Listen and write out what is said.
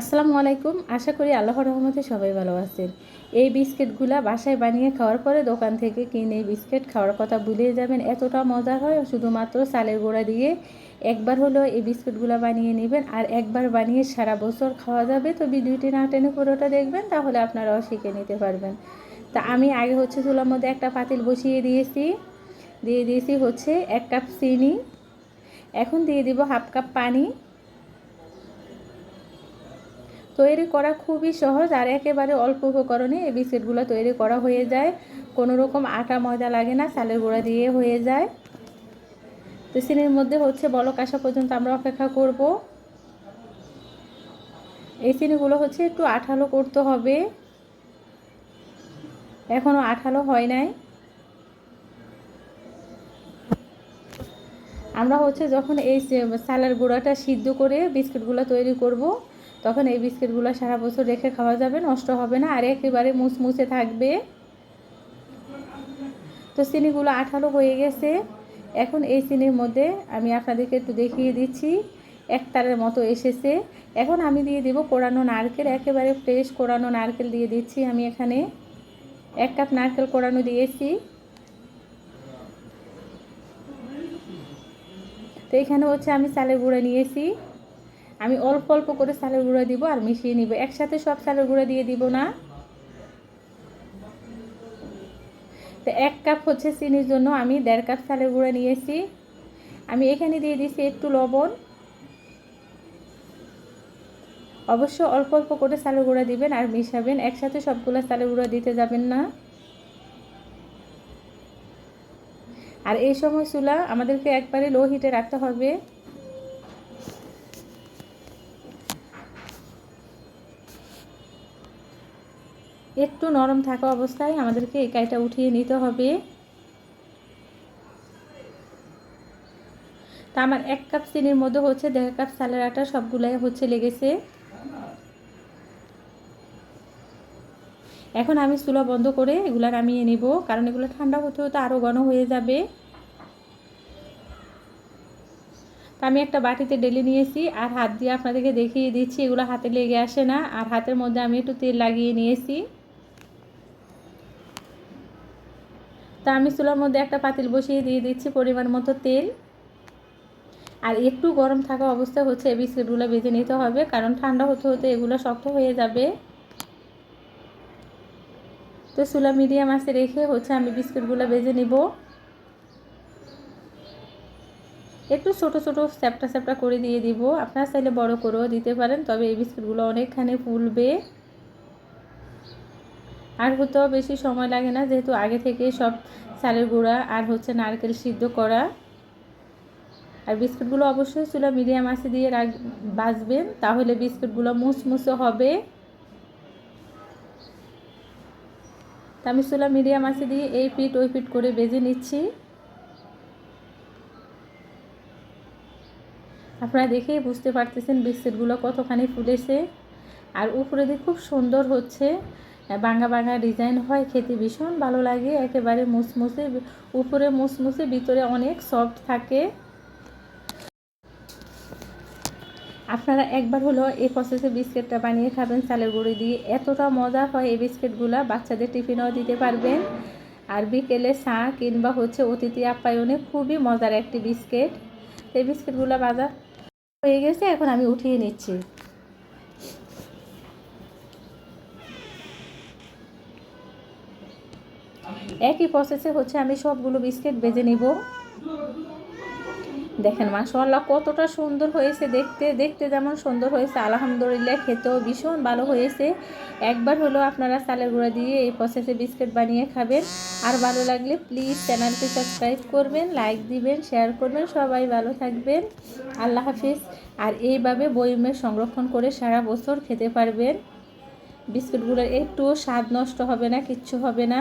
আসসালামু আলাইকুম। আশা করি আল্লাহর রহমতে সবাই ভালো আছেন। এই বিস্কিটগুলা বাসায় বানিয়ে খাওয়ার পরে দোকান থেকে কিনে বিস্কিট খাওয়ার কথা ভুলে যাবেন, এতটা মজা হয়। শুধুমাত্র চালের গোড়া দিয়ে একবার হলো এই বিস্কিটগুলো বানিয়ে নেবেন আর একবার বানিয়ে সারা বছর খাওয়া যাবে। তো ভিডিওটি না টেনে পুরোটা দেখবেন, তাহলে আপনারাও শিখে নিতে পারবেন। তা আমি আগে হচ্ছে চুলার মধ্যে একটা পাতিল বসিয়ে দিয়েছি। দিয়ে দিয়েছি হচ্ছে এক কাপ চিনি। এখন দিয়ে দিব হাফ কাপ পানি। তৈরি করা খুবই সহজ আর একেবারে অল্প উপকরণে এই বিস্কিটগুলো তৈরি করা হয়ে যায়। কোনো রকম আটা, ময়দা লাগে না, চালের গুঁড়া দিয়ে হয়ে যায়। তো চিনির মধ্যে হচ্ছে বলক আসা পর্যন্ত আমরা অপেক্ষা করব। এই চিনিগুলো হচ্ছে একটু আঠালো করতে হবে। এখনও আঠালো হয় নাই। আমরা হচ্ছে যখন এই চালের গুঁড়াটা সিদ্ধ করে বিস্কিটগুলো তৈরি করব তখন এই বিস্কিটগুলো সারা বছর রেখে খাওয়া যাবে, নষ্ট হবে না, আর একেবারে মুচমুচে থাকবে। তো চিনিগুলো আঠালো হয়ে গেছে। এখন এই চিনির মধ্যে আমি আপনাদেরকে একটু দেখিয়ে দিচ্ছি। এক তারের মতো এসেছে। এখন আমি দিয়ে দিব কোরানো নারকেল, একেবারে ফ্রেশ কোরানো নারকেল দিয়ে দিচ্ছি আমি এখানে। এক কাপ নারকেল কোরানো দিয়েছি। তো এখানে হচ্ছে আমি চালের গুঁড়া নিয়েছি। আমি অল্প অল্প করে চালের গুঁড়া দিব আর মিশিয়ে নিব। একসাথে সব চালের গুঁড়া দিয়ে দিব না। তো এক কাপ হচ্ছে চিনির জন্য আমি দেড় কাপ চালের গুঁড়া নিয়েছি। আমি এখানে দিয়ে দিয়েছি একটু লবণ। অবশ্য অল্প অল্প করে চালের গুঁড়া দিবেন আর মিশাবেন। একসাথে সবগুলো চালের গুঁড়া দিতে যাবেন না। আর এই সময় চুলা আমাদেরকে একবারে লো হিটে রাখতে হবে। একটু নরম থাকা অবস্থায় আমাদেরকে এই কাইটা উঠিয়ে নিতে হবে। তা আমার এক কাপ চিনির মধ্যে হচ্ছে দেড় কাপ চালের আটা সবগুলাই হচ্ছে লেগেছে। এখন আমি চুলা বন্ধ করে এগুলো নামিয়ে নিব, কারণ এগুলো ঠান্ডা হতে হতে আরও ঘন হয়ে যাবে। তা আমি একটা বাটিতে ডেলে নিয়েছি, আর হাত দিয়ে আপনাদেরকে দেখিয়ে দিচ্ছি, এগুলো হাতে লেগে আসে না, আর হাতের মধ্যে আমি একটু তেল লাগিয়ে নিয়েছি। তা আমি চুলার মধ্যে একটা পাতিল বসিয়ে দিয়ে দিচ্ছি পরিমাণ মতো তেল। আর একটু গরম থাকা অবস্থায় হচ্ছে এই বিস্কিটগুলো বেজে নিতে হবে, কারণ ঠান্ডা হতে হতে এগুলো শক্ত হয়ে যাবে। তো চুলা মিডিয়াম আছে রেখে হচ্ছে আমি বিস্কিটগুলো বেজে নিব। একটু ছোট ছোট স্যাপটা স্যাপটা করে দিয়ে দিব। আপনারা চাইলে বড় করেও দিতে পারেন, তবে এই বিস্কিটগুলো অনেকখানি ফুলবে। আর হতেও বেশি সময় লাগে না, যেহেতু আগে থেকে সব চালের গুঁড়া আর হচ্ছে নারকেল সিদ্ধ করা। আর বিস্কুটগুলো অবশ্যই চুলা মিডিয়াম আছে দিয়ে রাখ বাজবেন তাহলে বিস্কুটগুলো মুসমুসে হবে। তা আমি চুলা মিডিয়াম আছে দিয়ে এই পিট ওই পিট করে বেজে নিচ্ছি। আপনারা দেখেই বুঝতে পারতেছেন বিস্কুটগুলো কতখানি ফুলেছে। আর উপরে দিয়ে খুব সুন্দর হচ্ছে। বাঙ্গা বাঙ্গা ডিজাইন হয়, খেতে ভীষণ ভালো লাগে। একেবারে মুসমুসে, উপরে মুসমুসে, ভিতরে অনেক সফট থাকে। আপনারা একবার হলো এই প্রসেসে বিস্কিটটা বানিয়ে খাবেন, চালের গুঁড়ি দিয়ে। এতটা মজা হয় এই বিস্কিটগুলো বাচ্চাদের টিফিনেও দিতে পারবেন। আর বিকেলে চা কিংবা হচ্ছে অতিথি আপ্যায়নে খুবই মজার একটি বিস্কিট এই বিস্কিটগুলো বাজার হয়ে গেছে, এখন আমি উঠিয়ে নিচ্ছি। একই প্রসেসে হচ্ছে আমি সবগুলো বিস্কিট বেজে নিব। দেখেন মাশাল্লাহ কতটা সুন্দর হয়েছে দেখতে দেখতে যেমন সুন্দর হয়েছে, আলহামদুলিল্লাহ খেতেও ভীষণ ভালো হয়েছে। একবার হলো আপনারা চালের গুঁড়া দিয়ে এই প্রসেসে বিস্কিট বানিয়ে খাবেন। আর ভালো লাগলে প্লিজ চ্যানেলটি সাবস্ক্রাইব করবেন লাইক দিবেন শেয়ার করবেন। সবাই ভালো থাকবেন। আল্লাহ হাফিজ। আর এইভাবে বইমে সংরক্ষণ করে সারা বছর খেতে পারবেন। বিস্কুটগুলোর একটুও স্বাদ নষ্ট হবে না, কিচ্ছু হবে না।